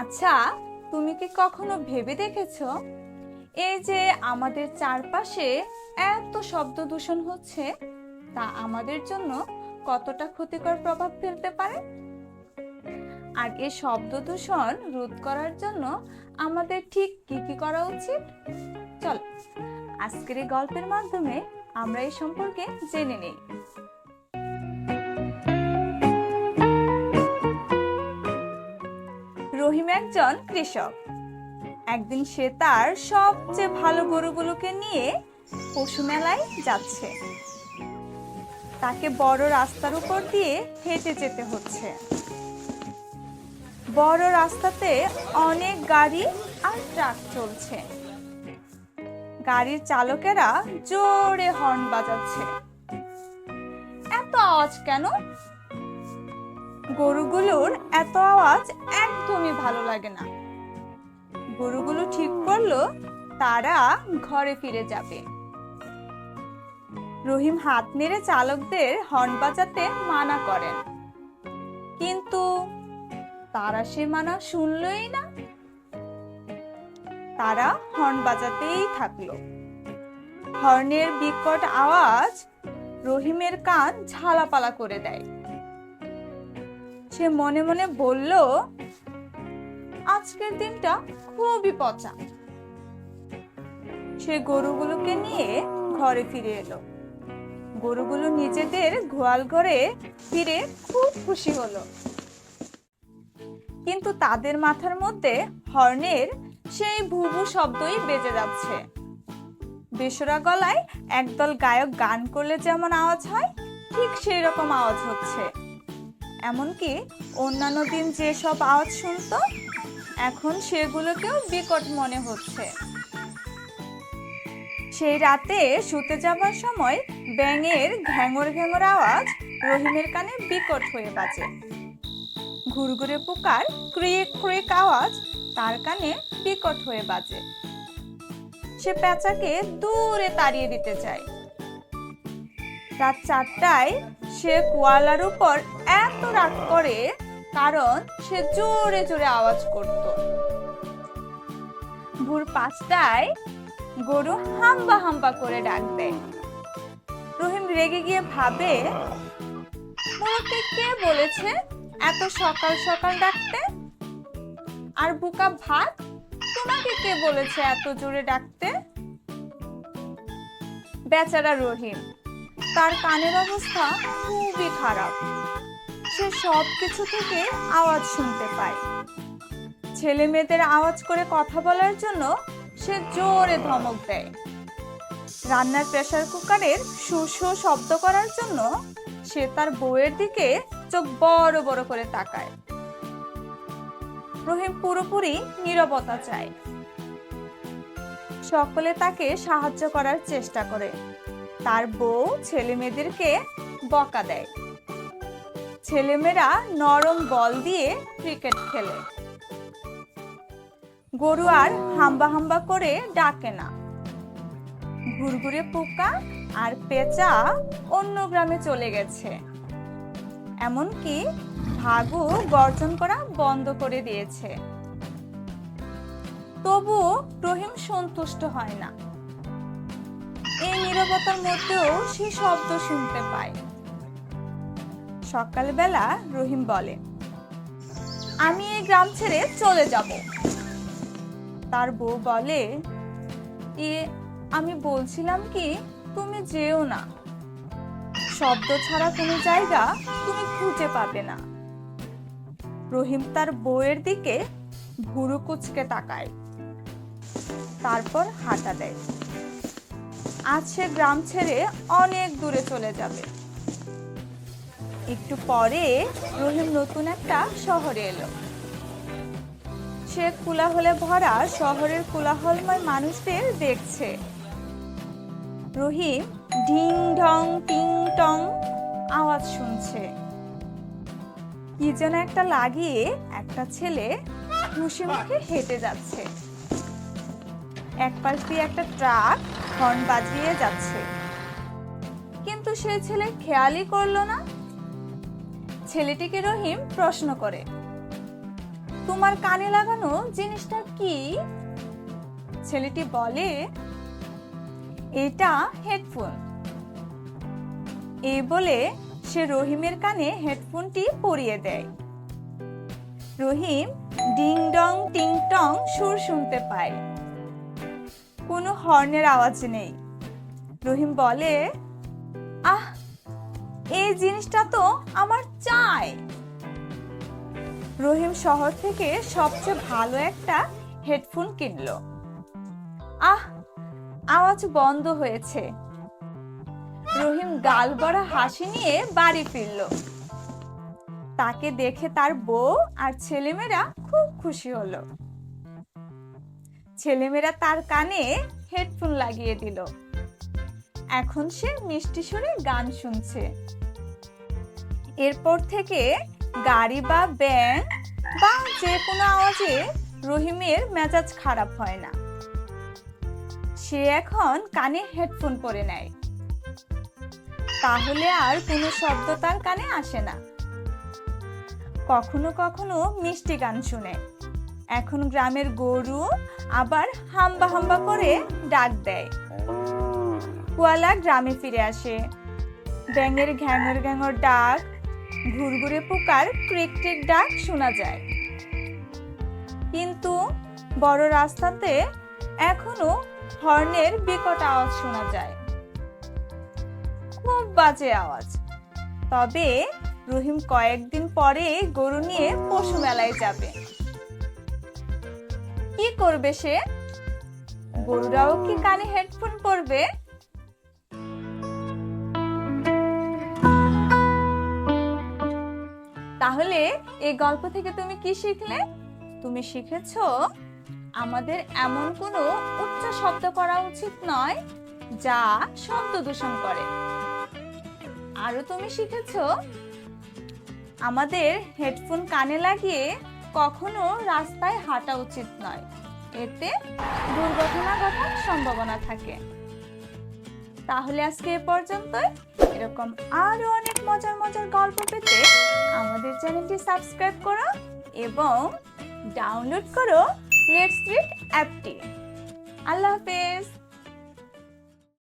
আচ্ছা তুমি কি কখনো ভেবে দেখেছ? এই যে আমাদের চারপাশে এত শব্দ দূষণ হচ্ছে, তা আমাদের জন্য কতটা ক্ষতিকর প্রভাব ফেলতে পারে? আর এই শব্দ দূষণ রোধ করার জন্য আমাদের ঠিক কি কি করা উচিত? চল, আজকের এই গল্পের মাধ্যমে আমরা এই সম্পর্কে জেনে নেই। রহিম একজন কৃষক। একদিন সে তার সবচেয়ে ভালো গরুগুলোকে নিয়ে পশু মেলায় যাচ্ছে। তাকে বড় রাস্তার উপর দিয়ে হেঁটে যেতে হচ্ছে। বড় রাস্তাতে অনেক গাড়ি আর ট্রাক চলছে। গাড়ির চালকেরা জোরে হর্ন বাজাচ্ছে। এত আওয়াজ কেন? গরুগুলোর এত আওয়াজ একদমই ভালো লাগে না। গরুগুলো ঠিক করল, তারা ঘরে ফিরে যাবে। রহিম হাত নেড়ে চালকদের হর্ন বাজাতে মানা করেন। কিন্তু তারা সে মানা শুনলই না। তারা হর্ন বাজাতেই থাকল। হর্নের বিকট আওয়াজ রহিমের কান ঝালাপালা করে দেয়। সে মনে মনে বলল, আজকের দিনটা খুবই পচা। সে গরুগুলোকে নিয়ে ঘরে ফিরে এলো। গরুগুলো নিজেদের গোয়াল ঘরে ফিরে খুব খুশি হলো। কিন্তু তাদের মাথার মধ্যে হর্নের সেই ভুভু শব্দই বেজে যাচ্ছে। বেসরা গলায় একদল গায়ক গান করলে যেমন আওয়াজ হয়, ঠিক সেই রকম আওয়াজ হচ্ছে। এমনকি অন্যান্য দিন যেসব আওয়াজ শুনতো, এখন সেগুলোকেও বিকট মনে হচ্ছে। সেই রাতে শুতে যাবার সময় ব্যাঙের ঘ্যাঙর ঘ্যাঙর আওয়াজ রহিমের কানে বিকট হয়ে বাজে। ঘুরঘুরে পোকার ক্রিক ক্রিক আওয়াজ তার কানে বিকট হয়ে বাজে। সে প্যাঁচাকে দূরে তাড়িয়ে দিতে চায়। রাত চারটায় সে কোয়ালার উপর এত রাগ করে, কারণ সে জোরে জোরে আওয়াজ করত। ভোর পাঁচটায় গরু হাম্বা হাম্বা করে ডাক দেয়। রহিম রেগে গিয়ে ভাবে মোরকে কে বলেছে এত সকাল সকাল ডাকতে? আর বুকা ভাত, তোমাকে কে বলেছে এত জোরে ডাকতে? বেচারা রহিম তার কানের অবস্থা খুবই খারাপ। সে সব কিছু থেকে আওয়াজ শুনতে পায়। ছেলে মেয়েদের আওয়াজ করে কথা বলার জন্য সে জোরে ধমক দেয়। রান্নার প্রেসার কুকারের সুসু শব্দ করার জন্য সে তার বউয়ের দিকে চোখ বড় বড় করে তাকায়। রহিম পুরোপুরি নীরবতা চায়। সকলে তাকে সাহায্য করার চেষ্টা করে। তার বউ ছেলে মেয়েদেরকে বকা দেয়। ছেলেমেয়েরা নরম বল দিয়ে ক্রিকেট খেলে। গরু আর হাম্বা হাম্বা করে ডাকে না। ঘুরঘুরে পোকা আর পেঁচা অন্য গ্রামে চলে গেছে। এমনকি ভাগু গর্জন করা বন্ধ করে দিয়েছে। তবু রহিম সন্তুষ্ট হয় না। এই নীরবতার মধ্যেও সে শব্দ শুনতে পায়। সকালবেলা রহিম বলে, আমি এই গ্রাম ছেড়ে চলে যাব। তার বউ বলে, এ, আমি বলছিলাম কি, তুমি যেও না। শব্দ ছাড়া কোনো জায়গা তুমি খুঁজে পাবে না। রহিম তার বউয়ের দিকে ভুরু কুচকে তাকায়। তারপর হাঁটা দেয়। আজ সে গ্রাম ছেড়ে অনেক দূরে চলে যাবে। একটু পরে রহিম নতুন একটা শহরে এলো। সে কুলাহলে ভরা শহরের কোলাহলময় মানুষদের দেখছে। রহিম ঢিং ঢং, টিং টং আওয়াজ শুনছে। কি যেন একটা লাগিয়ে একটা ছেলে খুশি মুখে হেঁটে যাচ্ছে। এক পাশ দিয়ে একটা ট্রাক হর্ন বাজিয়ে যাচ্ছে। কিন্তু সে ছেলে খেয়ালই করল না। ছেলেটিকে রহিম প্রশ্ন করে, তোমার কানে লাগানো জিনিসটা কি? ছেলেটি বলে, এটা হেডফোন। এই বলে সে রহিমের কানে হেডফোনটি পরিয়ে দেয়। রহিম ডিং ডং টিং টং সুর শুনতে পায়। কোনো হর্নের আওয়াজ নেই। রহিম বলে, আহ, এই জিনিসটা তো আমার চাই। রহিম শহর থেকে সবচেয়ে ভালো একটা হেডফোন কিনলো। আহ, আওয়াজ বন্ধ হয়েছে। রহিম গাল বড় হাসি নিয়ে বাড়ি ফিরল। তাকে দেখে তার বউ আর ছেলেমেয়েরা খুব খুশি হলো। ছেলেমেয়েরা তার কানে হেডফোন লাগিয়ে দিল। এখন সে মিষ্টি সুরে গান শুনছে। এরপর থেকে গাড়ি বা ব্যাং বা যে কোনো আওয়াজে রহিমের মেজাজ খারাপ হয় না। সে এখন কানে হেডফোন পরে নেয়। তাহলে আর কোনো শব্দ তার কানে আসে না। কখনো কখনো মিষ্টি গান শুনে। এখন গ্রামের গরু আবার হাম্বা হাম্বা করে ডাক দেয়। কুয়ালা গ্রামে ফিরে আসে। ব্যাঙের ঘ্যাঙর ঘ্যাঙর ডাক, ঘুরঘুরে পোকার ক্রিক ডাক শোনা যায়। কিন্তু বড় রাস্তাতে এখনও হর্নের বিকট আওয়াজ শোনা যায়। খুব বাজে আওয়াজ। তবে রহিম কয়েকদিন পরে গরু নিয়ে পশু মেলায় যাবে। কি করবে সে? গরুরাও কি কানে হেডফোন পরবে? তাহলে এই গল্প থেকে তুমি কি শিখলে? তুমি শিখেছো, আমাদের এমন কোনো উচ্চ শব্দ করা উচিত নয় যা শব্দ দূষণ করে। আরও তুমি শিখেছো, আমাদের হেডফোন কানে লাগিয়ে কখনো রাস্তায় হাঁটা উচিত নয়। এতে দুর্ঘটনা ঘটার সম্ভাবনা থাকে। তাহলে আজকে এ পর্যন্তই। এরকম আরও অনেক মজার মজার গল্প পেতে আমাদের চ্যানেলটি সাবস্ক্রাইব করো এবং ডাউনলোড করো লেটস রিড অ্যাপটি। আল্লাহ হাফেজ।